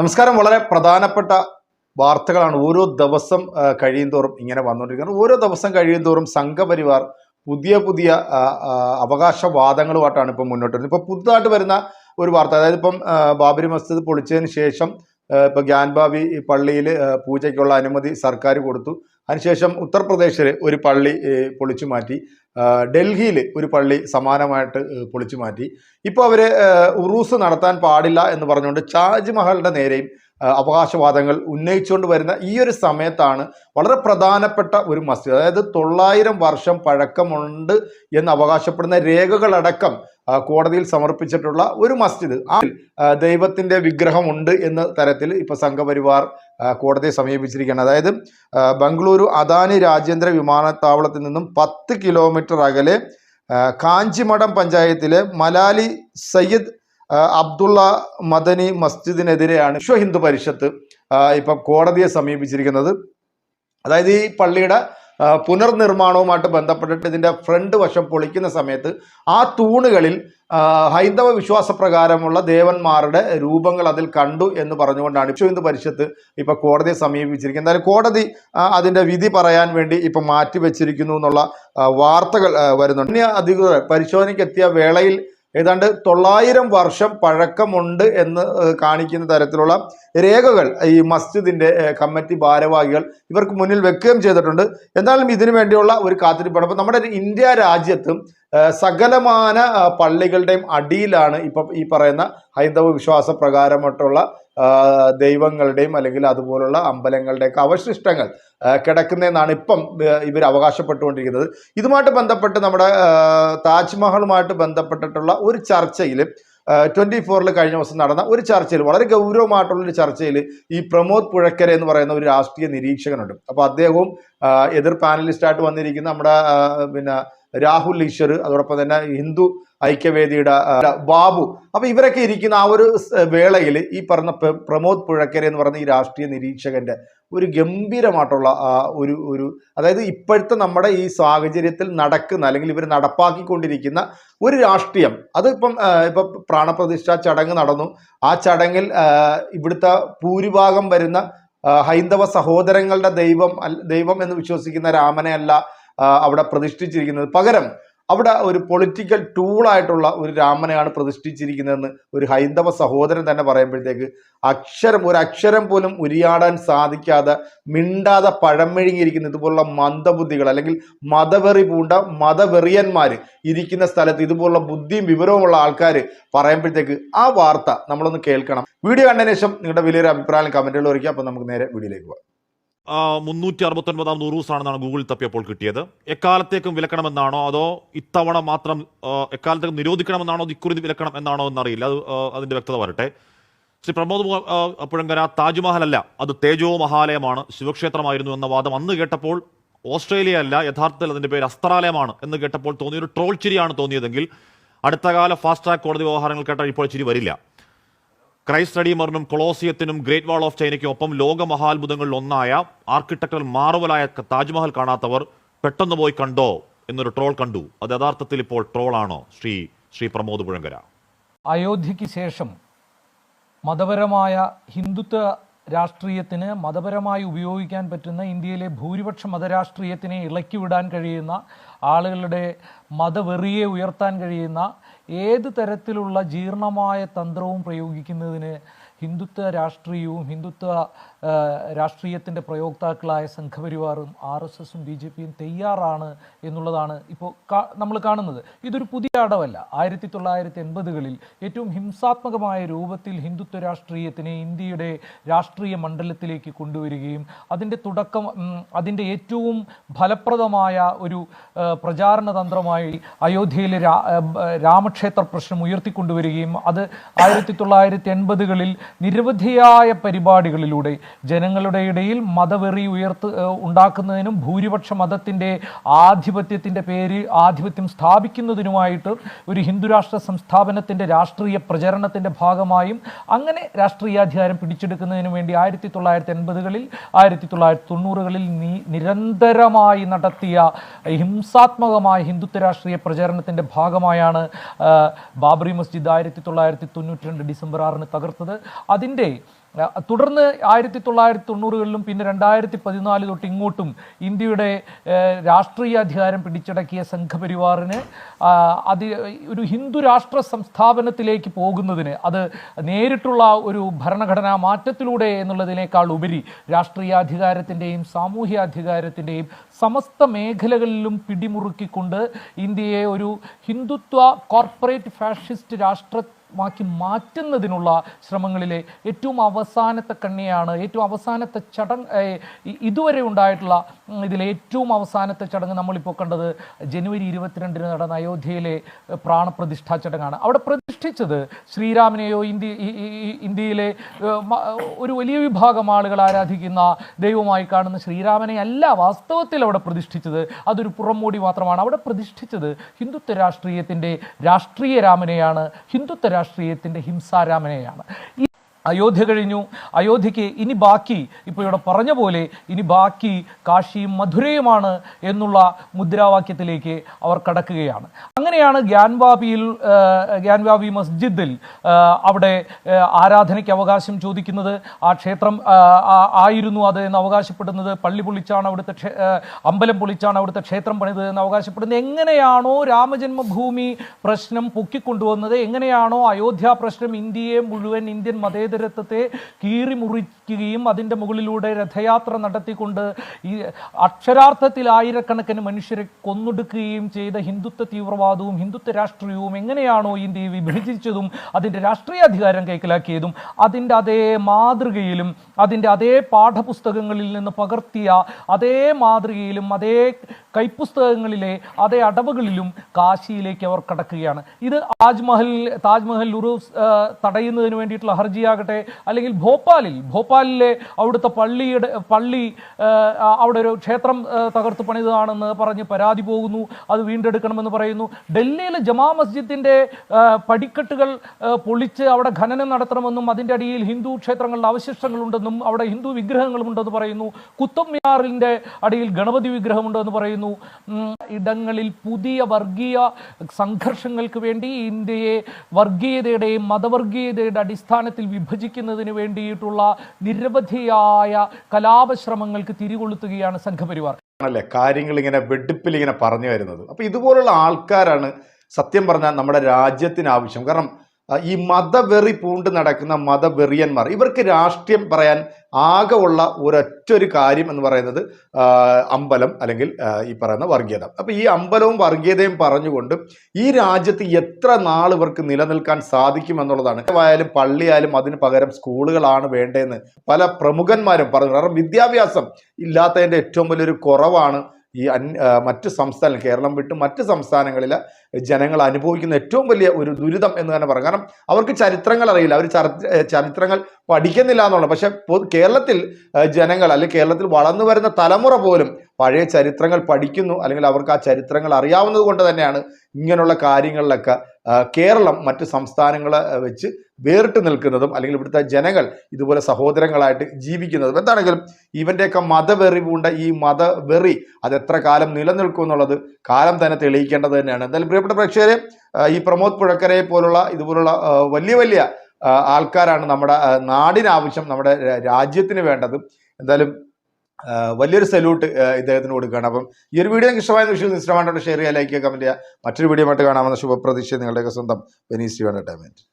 നമസ്കാരം. വളരെ പ്രധാനപ്പെട്ട വാർത്തകളാണ്. ഓരോ ദിവസം കഴിയുന്തോറും ഇങ്ങനെ വന്നുകൊണ്ടിരിക്കുന്നത് ഓരോ ദിവസം കഴിയുന്തോറും സംഘപരിവാർ പുതിയ പുതിയ അവകാശവാദങ്ങളുമായിട്ടാണ് ഇപ്പം മുന്നോട്ട് വരുന്നത്. ഇപ്പം പുതുതായിട്ട് വരുന്ന ഒരു വാർത്ത അതായത് ഇപ്പം ബാബരി മസ്ജിദ് പൊളിച്ചതിന് ശേഷം ഇപ്പം ഗ്യാൻബാബി പള്ളിയിൽ പൂജയ്ക്കുള്ള അനുമതി സർക്കാർ കൊടുത്തു. അതിനുശേഷം ഉത്തർപ്രദേശിൽ ഒരു പള്ളി പൊളിച്ചു മാറ്റി. ഡൽഹിയിൽ ഒരു പള്ളി സമാനമായിട്ട് പൊളിച്ചു മാറ്റി. ഇപ്പോൾ അവർ ഉറൂസ് നടത്താൻ പാടില്ല എന്ന് പറഞ്ഞുകൊണ്ട് താജ്മഹലിന്റെ നേരെയും അവകാശവാദങ്ങൾ ഉന്നയിച്ചുകൊണ്ട് വരുന്ന ഈ ഒരു സമയത്താണ് വളരെ പ്രധാനപ്പെട്ട ഒരു മസ്ജിദ്. അതായത് തൊള്ളായിരം വർഷം പഴക്കമുണ്ട് എന്ന് അവകാശപ്പെടുന്ന രേഖകളടക്കം കോടതിയിൽ സമർപ്പിച്ചിട്ടുള്ള ഒരു മസ്ജിദ്. ആ ദൈവത്തിന്റെ വിഗ്രഹമുണ്ട് എന്ന തരത്തിൽ ഇപ്പോൾ സംഘപരിവാർ കോടതിയെ സമീപിച്ചിരിക്കുകയാണ്. അതായത് ബംഗളൂരു അദാനി രാജ്യാന്തര വിമാനത്താവളത്തിൽ നിന്നും പത്ത് കിലോമീറ്റർ അകലെ കാഞ്ചിമഠം പഞ്ചായത്തിലെ മലാലി സയ്യിദ് അബ്ദുള്ള മദനി മസ്ജിദിനെതിരെയാണ് വിശ്വ ഹിന്ദു പരിഷത്ത് ഇപ്പം കോടതിയെ സമീപിച്ചിരിക്കുന്നത്. അതായത് ഈ പള്ളിയുടെ പുനർനിർമ്മാണവുമായിട്ട് ബന്ധപ്പെട്ടിട്ട് ഇതിന്റെ ഫ്രണ്ട് വശം പൊളിക്കുന്ന സമയത്ത് ആ തൂണുകളിൽ ഹൈന്ദവ വിശ്വാസപ്രകാരമുള്ള ദേവന്മാരുടെ രൂപങ്ങൾ അതിൽ കണ്ടു എന്ന് പറഞ്ഞുകൊണ്ടാണ് വിശ്വ ഹിന്ദു പരിഷത്ത് ഇപ്പോൾ കോടതിയെ സമീപിച്ചിരിക്കുന്നത്. എന്തായാലും കോടതി അതിന്റെ വിധി പറയാൻ വേണ്ടി ഇപ്പം മാറ്റിവെച്ചിരിക്കുന്നു എന്നുള്ള വാർത്തകൾ വരുന്നുണ്ട്. അധികൃതർ പരിശോധനയ്ക്കെത്തിയ വേളയിൽ ഏതാണ്ട് തൊള്ളായിരം വർഷം പഴക്കമുണ്ട് എന്ന് കാണിക്കുന്ന തരത്തിലുള്ള രേഖകൾ ഈ മസ്ജിദിന്റെ കമ്മിറ്റി ഭാരവാഹികൾ ഇവർക്ക് മുന്നിൽ വെക്കുകയും ചെയ്തിട്ടുണ്ട്. എന്നാലും ഇതിനു വേണ്ടിയുള്ള ഒരു കാത്തിരിപ്പാണ്. അപ്പൊ നമ്മുടെ ഇന്ത്യ രാജ്യത്തും സകലമാന പള്ളികളുടെയും അടിയിലാണ് ഇപ്പം ഈ പറയുന്ന ഹൈന്ദവ വിശ്വാസ പ്രകാരമായിട്ടുള്ള ദൈവങ്ങളുടെയും അല്ലെങ്കിൽ അതുപോലുള്ള അമ്പലങ്ങളുടെയൊക്കെ അവശിഷ്ടങ്ങൾ കിടക്കുന്നതെന്നാണ് ഇപ്പം ഇവർ അവകാശപ്പെട്ടുകൊണ്ടിരിക്കുന്നത്. ഇതുമായിട്ട് ബന്ധപ്പെട്ട് നമ്മുടെ താജ്മഹലുമായിട്ട് ബന്ധപ്പെട്ടിട്ടുള്ള ഒരു ചർച്ചയിൽ ട്വന്റി ഫോറിൽ കഴിഞ്ഞ ദിവസം നടന്ന ഒരു ചർച്ചയിൽ വളരെ ഗൗരവമായിട്ടുള്ള ഒരു ചർച്ചയിൽ ഈ പ്രമോദ് പുഴക്കര എന്ന് പറയുന്ന ഒരു രാഷ്ട്രീയ നിരീക്ഷകനുണ്ട്. അപ്പോൾ അദ്ദേഹവും എതിർ പാനലിസ്റ്റായിട്ട് വന്നിരിക്കുന്ന നമ്മുടെ പിന്നെ രാഹുൽ ഈശ്വർ അതോടൊപ്പം തന്നെ ഹിന്ദു ഐക്യവേദിയുടെ ബാബു. അപ്പൊ ഇവരൊക്കെ ഇരിക്കുന്ന ആ ഒരു വേളയിൽ ഈ പറഞ്ഞ പ്രമോദ് പുഴക്കരെ എന്ന് പറഞ്ഞ ഈ രാഷ്ട്രീയ നിരീക്ഷകന്റെ ഒരു ഗംഭീരമായിട്ടുള്ള ഒരു ഒരു അതായത് ഇപ്പോഴത്തെ നമ്മുടെ ഈ സാഹചര്യത്തിൽ നടക്കുന്ന അല്ലെങ്കിൽ ഇവർ നടപ്പാക്കിക്കൊണ്ടിരിക്കുന്ന ഒരു രാഷ്ട്രീയം. അത് ഇപ്പം ഇപ്പം പ്രാണപ്രതിഷ്ഠ ചടങ്ങ് നടന്നു. ആ ചടങ്ങിൽ ഇവിടുത്തെ ഭൂരിഭാഗം വരുന്ന ഹൈന്ദവ സഹോദരങ്ങളുടെ ദൈവം ദൈവം എന്ന് വിശ്വസിക്കുന്ന രാമനെ അല്ല അവിടെ പ്രതിഷ്ഠിച്ചിരിക്കുന്നത്. പകരം അവിടെ ഒരു പൊളിറ്റിക്കൽ ടൂളായിട്ടുള്ള ഒരു രാമനെയാണ് പ്രതിഷ്ഠിച്ചിരിക്കുന്നതെന്ന് ഒരു ഹൈന്ദവ സഹോദരൻ തന്നെ പറയുമ്പോഴത്തേക്ക് അക്ഷരം ഒരു അക്ഷരം പോലും ഉരിയാടാൻ സാധിക്കാതെ മിണ്ടാതെ പഴമെഴുങ്ങിയിരിക്കുന്ന ഇതുപോലുള്ള മന്ദബുദ്ധികൾ അല്ലെങ്കിൽ മതവെറി പൂണ്ട മതവെറിയന്മാർ ഇരിക്കുന്ന സ്ഥലത്ത് ഇതുപോലുള്ള ബുദ്ധിയും വിവരവുമുള്ള ആൾക്കാർ പറയുമ്പോഴത്തേക്ക് ആ വാർത്ത നമ്മളൊന്ന് കേൾക്കണം. വീഡിയോ കണ്ടതിനു ശേഷം നിങ്ങളുടെ വലിയൊരു അഭിപ്രായം കമന്റുകൾ ഒരുക്കുക അപ്പോൾ നമുക്ക് നേരെ വീഡിയോയിലേക്ക് പോകാം. മുന്നൂറ്റി അറുപത്തൊൻപതാം ദിവസമാണെന്നാണ് ഗൂഗിൾ തപ്പിയപ്പോൾ കിട്ടിയത്. എക്കാലത്തേക്കും വിലക്കണമെന്നാണോ അതോ ഇത്തവണ മാത്രം എക്കാലത്തേക്കും നിരോധിക്കണമെന്നാണോ ഇക്കുറി വിലക്കണം എന്നാണോ എന്നറിയില്ല. അത് അതിന്റെ വ്യക്തത വരട്ടെ. ശ്രീ പ്രമോദ് പുഴങ്കര താജ്മഹൽ അല്ല അത് തേജോ മഹാലയമാണ് ശിവക്ഷേത്രമായിരുന്നു എന്ന വാദം അന്ന് കേട്ടപ്പോൾ ഓസ്ട്രേലിയ അല്ല യഥാർത്ഥത്തിൽ അതിന്റെ പേര് അസ്ത്രാലയമാണ് എന്ന് കേട്ടപ്പോൾ തോന്നിയൊരു ട്രോൾ ചിരിയാണ് തോന്നിയതെങ്കിൽ അടുത്ത കാല ഫാസ്റ്റ് ട്രാക്ക് കോടതി വ്യവഹാരങ്ങൾ കേട്ടാൽ ഇപ്പോൾ ചിരി വരില്ല. ക്രൈസ്റ്റ് റെഡീമറിനും കൊളോസിയത്തിനും ഗ്രേറ്റ് വാൾ ഓഫ് ചൈനയ്ക്കും ഒപ്പം ലോക മഹാത്ഭുതങ്ങളിൽ ഒന്നായ ആർക്കിടെക്ടർ മാർവലായ താജ്മഹൽ കാണാത്തവർ പെട്ടെന്ന് പോയി കണ്ടോ എന്നൊരു ട്രോൾ കണ്ടു. അത് യഥാർത്ഥത്തിൽ ഇപ്പോൾ ട്രോളാണോ? ശ്രീ ശ്രീ പ്രമോദ് പുഴങ്കര. അയോധ്യയ്ക്ക് ശേഷം മതപരമായ ഹിന്ദുത്വ രാഷ്ട്രീയത്തിന് മതപരമായി ഉപയോഗിക്കാൻ പറ്റുന്ന ഇന്ത്യയിലെ ഭൂരിപക്ഷ മതരാഷ്ട്രീയത്തിനെ ഇളക്കിവിടാൻ കഴിയുന്ന ആളുകളുടെ മതവെറിയെ ഉയർത്താൻ കഴിയുന്ന ഏത് തരത്തിലുള്ള ജീർണമായ തന്ത്രവും പ്രയോഗിക്കുന്നതിന് ഹിന്ദുത്വ രാഷ്ട്രീയവും ഹിന്ദുത്വ രാഷ്ട്രീയത്തിന്റെ പ്രയോക്താക്കളായ സംഘപരിവാറും ആർ എസ് എസും ബി ജെ പിയും തയ്യാറാണ് എന്നുള്ളതാണ് ഇപ്പോൾ നമ്മൾ കാണുന്നത്. ഇതൊരു പുതിയ അടവല്ല. ആയിരത്തി തൊള്ളായിരത്തി എൺപതുകളിൽ ഏറ്റവും ഹിംസാത്മകമായ രൂപത്തിൽ ഹിന്ദുത്വ രാഷ്ട്രീയത്തിനെ ഇന്ത്യയുടെ രാഷ്ട്രീയ മണ്ഡലത്തിലേക്ക് കൊണ്ടുവരികയും അതിന്റെ തുടക്കം അതിന്റെ ഏറ്റവും ഫലപ്രദമായ ഒരു പ്രചാരണ തന്ത്രമായി അയോധ്യയിലെ രാമക്ഷേത്ര പ്രശ്നം ഉയർത്തിക്കൊണ്ടുവരികയും അത് ആയിരത്തി തൊള്ളായിരത്തി എൺപതുകളിൽ നിരവധിയായ പരിപാടികളിലൂടെ ജനങ്ങളുടെ ഇടയിൽ മതവെറി ഉയർത്ത് ഉണ്ടാക്കുന്നതിനും ഭൂരിപക്ഷ മതത്തിന്റെ ആധിപത്യത്തിന്റെ പേര് ആധിപത്യം സ്ഥാപിക്കുന്നതിനുമായിട്ട് ഒരു ഹിന്ദുരാഷ്ട്ര സംസ്ഥാപനത്തിന്റെ രാഷ്ട്രീയ പ്രചരണത്തിന്റെ ഭാഗമായും അങ്ങനെ രാഷ്ട്രീയാധികാരം പിടിച്ചെടുക്കുന്നതിന് വേണ്ടി ആയിരത്തി തൊള്ളായിരത്തി എൺപതുകളിൽ ആയിരത്തി തൊള്ളായിരത്തി തൊണ്ണൂറുകളിൽ നിരന്തരമായി നടത്തിയ ഹിംസാത്മകമായ ഹിന്ദുത്വ രാഷ്ട്രീയ പ്രചരണത്തിന്റെ ഭാഗമായാണ് ബാബറി മസ്ജിദ് ആയിരത്തി തൊള്ളായിരത്തി തൊണ്ണൂറ്റി രണ്ട് ഡിസംബർ ആറിന് തകർത്തത്. അതിന്റെ തുടർന്ന് ആയിരത്തി തൊള്ളായിരത്തി തൊണ്ണൂറുകളിലും പിന്നെ രണ്ടായിരത്തി പതിനാല് തൊട്ട് ഇങ്ങോട്ടും ഇന്ത്യയുടെ രാഷ്ട്രീയ അധികാരം പിടിച്ചടക്കിയ സംഘപരിവാറിന് അതി ഒരു ഹിന്ദു രാഷ്ട്ര സംസ്ഥാപനത്തിലേക്ക് പോകുന്നതിന് അത് നേരിട്ടുള്ള ഒരു ഭരണഘടനാ മാറ്റത്തിലൂടെ എന്നുള്ളതിനേക്കാൾ ഉപരി രാഷ്ട്രീയ അധികാരത്തിന്റെയും സാമൂഹ്യ അധികാരത്തിന്റെയും സമസ്ത മേഖലകളിലും പിടിമുറുക്കിക്കൊണ്ട് ഇന്ത്യയെ ഒരു ഹിന്ദുത്വ കോർപ്പറേറ്റ് ഫാഷിസ്റ്റ് രാഷ്ട്രമാക്കി മാറ്റുന്നതിനുള്ള ശ്രമങ്ങളിലെ ഏറ്റവും അവസാനത്തെ കണ്ണിയാണ് ഏറ്റവും അവസാനത്തെ ചടങ്ങ് ഇതുവരെ ഉണ്ടായിട്ടുള്ള ഇതിലെ ഏറ്റവും അവസാനത്തെ ചടങ്ങ് നമ്മളിപ്പോൾ കണ്ടത് ജനുവരി ഇരുപത്തിരണ്ടിന് നടന്ന അയോധ്യയിലെ പ്രാണപ്രതിഷ്ഠാ ചടങ്ങാണ്. അവിടെ പ്രതിഷ്ഠിച്ചത് ശ്രീരാമനെയോ ഇന്ത്യ ഇന്ത്യയിലെ ഒരു വലിയ വിഭാഗം ആളുകൾ ആരാധിക്കുന്ന ദൈവമായി കാണുന്ന ശ്രീരാമനെ അല്ല വാസ്തവത്തിൽ അവിടെ പ്രതിഷ്ഠിച്ചത്. അതൊരു പുറംമൂടി മാത്രമാണ്. അവിടെ പ്രതിഷ്ഠിച്ചത് ഹിന്ദുത്വ രാഷ്ട്രീയത്തിന്റെ രാഷ്ട്രീയ രാമനെയാണ്. ഹിന്ദുത്വ രാഷ്ട്രീയത്തിന്റെ ഹിംസാരാമനെയാണ്. അയോധ്യ കഴിഞ്ഞു. അയോധ്യയ്ക്ക് ഇനി ബാക്കി ഇപ്പോൾ ഇവിടെ പറഞ്ഞ പോലെ ഇനി ബാക്കി കാശിയും മധുരയുമാണ് എന്നുള്ള മുദ്രാവാക്യത്തിലേക്ക് അവർ കടക്കുകയാണ്. അങ്ങനെയാണ് ഗ്യാൻവാബിയിൽ ഗ്യാൻവാബി മസ്ജിദിൽ അവിടെ ആരാധനയ്ക്ക് അവകാശം ചോദിക്കുന്നത്. ആ ക്ഷേത്രം ആയിരുന്നു അത് എന്ന് അവകാശപ്പെടുന്നത്. പള്ളി പൊളിച്ചാണ് അവിടുത്തെ അമ്പലം പൊളിച്ചാണ് അവിടുത്തെ ക്ഷേത്രം പണിത് എന്ന് അവകാശപ്പെടുന്നത്. എങ്ങനെയാണോ രാമജന്മഭൂമി പ്രശ്നം പൊക്കിക്കൊണ്ടുവന്നത്. എങ്ങനെയാണോ അയോധ്യ പ്രശ്നം ഇന്ത്യയെ മുഴുവൻ ഇന്ത്യൻ മതേതരത്വത്തെ കീറി മുറിക്കുകയും അതിന്റെ മുകളിലൂടെ രഥയാത്ര നടത്തിക്കൊണ്ട് ഈ അക്ഷരാർത്ഥത്തിൽ ആയിരക്കണക്കിന് മനുഷ്യരെ കൊന്നൊടുക്കുകയും ചെയ്ത ഹിന്ദുത്വ തീവ്രവാദവും ഹിന്ദുത്വ രാഷ്ട്രീയവും എങ്ങനെയാണോ ഇന്ത്യയെ വിഭജിച്ചതും അതിന്റെ രാഷ്ട്രീയ അധികാരം കൈക്കലാക്കിയതും അതിന്റെ അതേ മാതൃകയിലും അതിന്റെ അതേ പാഠപുസ്തകങ്ങളിൽ നിന്ന് പകർത്തിയ അതേ മാതൃകയിലും അതേ കൈപ്പുസ്തകങ്ങളിലെ അതേ അടവുകളിലും കാശിയിലേക്ക് അവർ കടക്കുകയാണ്. ഇത് താജ്മഹൽ താജ്മഹൽ ഉറൂസ് തടയുന്നതിന് വേണ്ടിയിട്ടുള്ള ഹർജിയാകട്ടെ അല്ലെങ്കിൽ ഭോപ്പാലിൽ ഭോപ്പാലിലെ അവിടുത്തെ പള്ളിയുടെ പള്ളി അവിടെ ഒരു ക്ഷേത്രം തകർത്ത് പണിതാണെന്ന് പറഞ്ഞ് പരാതി പോകുന്നു. അത് വീണ്ടെടുക്കണമെന്ന് പറയുന്നു. ഡൽഹിയിലെ ജമാ മസ്ജിദിന്റെ പടിക്കെട്ടുകൾ പൊളിച്ച് അവിടെ ഖനനം നടത്തണമെന്നും അതിന്റെ അടിയിൽ ഹിന്ദു ക്ഷേത്രങ്ങളുടെ അവശിഷ്ടങ്ങളുണ്ടെന്നും അവിടെ ഹിന്ദു വിഗ്രഹങ്ങളുമുണ്ടെന്ന് പറയുന്നു. കുത്തബ് മിനാറിന്റെ അടിയിൽ ഗണപതി വിഗ്രഹമുണ്ടെന്ന് പറയുന്നു. ഇടങ്ങളിൽ പുതിയ വർഗീയ സംഘർഷങ്ങൾക്ക് വേണ്ടി ഇന്ത്യയെ വർഗീയതയുടെയും മതവർഗീയതയുടെ അടിസ്ഥാനത്തിൽ വിഭജിക്കുന്നതിന് വേണ്ടിയിട്ടുള്ള നിരവധിയായ കലാപശ്രമങ്ങൾക്ക് തിരികൊളുത്തുകയാണ് സംഘപരിവാർ. ആണല്ലേ? കാര്യങ്ങൾ ഇങ്ങനെ വെടുപ്പിൽ ഇങ്ങനെ പറഞ്ഞു വരുന്നത്. അപ്പൊ ഇതുപോലുള്ള ആൾക്കാരാണ് സത്യം പറഞ്ഞാൽ നമ്മുടെ രാജ്യത്തിന് ആവശ്യം. കാരണം ഈ മതവെറി പൂണ്ട് നടക്കുന്ന മതവെറിയന്മാർ ഇവർക്ക് രാഷ്ട്രീയം പറയാൻ ആകെ ഉള്ള ഒരൊറ്റ ഒരു കാര്യം എന്ന് പറയുന്നത് അമ്പലം അല്ലെങ്കിൽ ഈ പറയുന്ന വർഗീയത. അപ്പോൾ ഈ അമ്പലവും വർഗീയതയും പറഞ്ഞുകൊണ്ട് ഈ രാജ്യത്ത് എത്ര നാൾ ഇവർക്ക് നിലനിൽക്കാൻ സാധിക്കും എന്നുള്ളതാണ്. ആയാലും പള്ളിയായാലും അതിന് പകരം സ്കൂളുകളാണ് വേണ്ടതെന്ന് പല പ്രമുഖന്മാരും പറഞ്ഞു. കാരണം വിദ്യാഭ്യാസം ഇല്ലാത്തതിന്റെ ഏറ്റവും വലിയൊരു കുറവാണ് ഈ അന് മറ്റ് സംസ്ഥാനം കേരളം വിട്ട് മറ്റ് സംസ്ഥാനങ്ങളിൽ ജനങ്ങൾ അനുഭവിക്കുന്ന ഏറ്റവും വലിയ ഒരു ദുരിതം എന്ന് തന്നെ പറയാം. കാരണം അവർക്ക് ചരിത്രങ്ങൾ അറിയില്ല. അവർ ചരിത്രങ്ങൾ പഠിക്കുന്നില്ല എന്നുള്ളത്. പക്ഷെ കേരളത്തിൽ ജനങ്ങൾ അല്ലെങ്കിൽ കേരളത്തിൽ വളർന്നു വരുന്ന തലമുറ പോലും പഴയ ചരിത്രങ്ങൾ പഠിക്കുന്നു. അല്ലെങ്കിൽ അവർക്ക് ആ ചരിത്രങ്ങൾ അറിയാവുന്നത് കൊണ്ട് തന്നെയാണ് ഇങ്ങനെയുള്ള കാര്യങ്ങളിലൊക്കെ കേരളം മറ്റ് സംസ്ഥാനങ്ങളെ വെച്ച് വേറിട്ട് നിൽക്കുന്നതും അല്ലെങ്കിൽ ഇവിടുത്തെ ജനങ്ങൾ ഇതുപോലെ സഹോദരങ്ങളായിട്ട് ജീവിക്കുന്നതും എന്താണെങ്കിലും ഇവന്റെയൊക്കെ മതവെറി പൂണ്ട ഈ മതവെറി അത് എത്ര കാലം നിലനിൽക്കും എന്നുള്ളത് കാലം തന്നെ തെളിയിക്കേണ്ടത് തന്നെയാണ്. എന്തായാലും പ്രിയപ്പെട്ട പ്രേക്ഷകരെ ഈ പ്രമോദ് പുഴക്കരെ പോലുള്ള ഇതുപോലുള്ള വലിയ വലിയ ആൾക്കാരാണ് നമ്മുടെ നാടിനാവശ്യം നമ്മുടെ രാജ്യത്തിന് വേണ്ടത്. എന്തായാലും വലിയൊരു സല്യൂട്ട് ഇദ്ദേഹത്തിന് കൊടുക്കുകയാണ്. അപ്പം ഈ ഒരു വീഡിയോ നിങ്ങൾക്ക് ഇഷ്ടമായ വിഷയം ഇഷ്ടമായിട്ട് ഷെയർ ചെയ്യുക ലൈക്ക് ചെയ്യുക കമന്റ് ചെയ്യുക. മറ്റൊരു വീഡിയോ ആയിട്ട് കാണാമെന്ന ശുഭപ്രതീക്ഷ നിങ്ങളുടെയൊക്കെ സ്വന്തം ബെനീസ് ടി എന്റർടൈൻമെന്റ്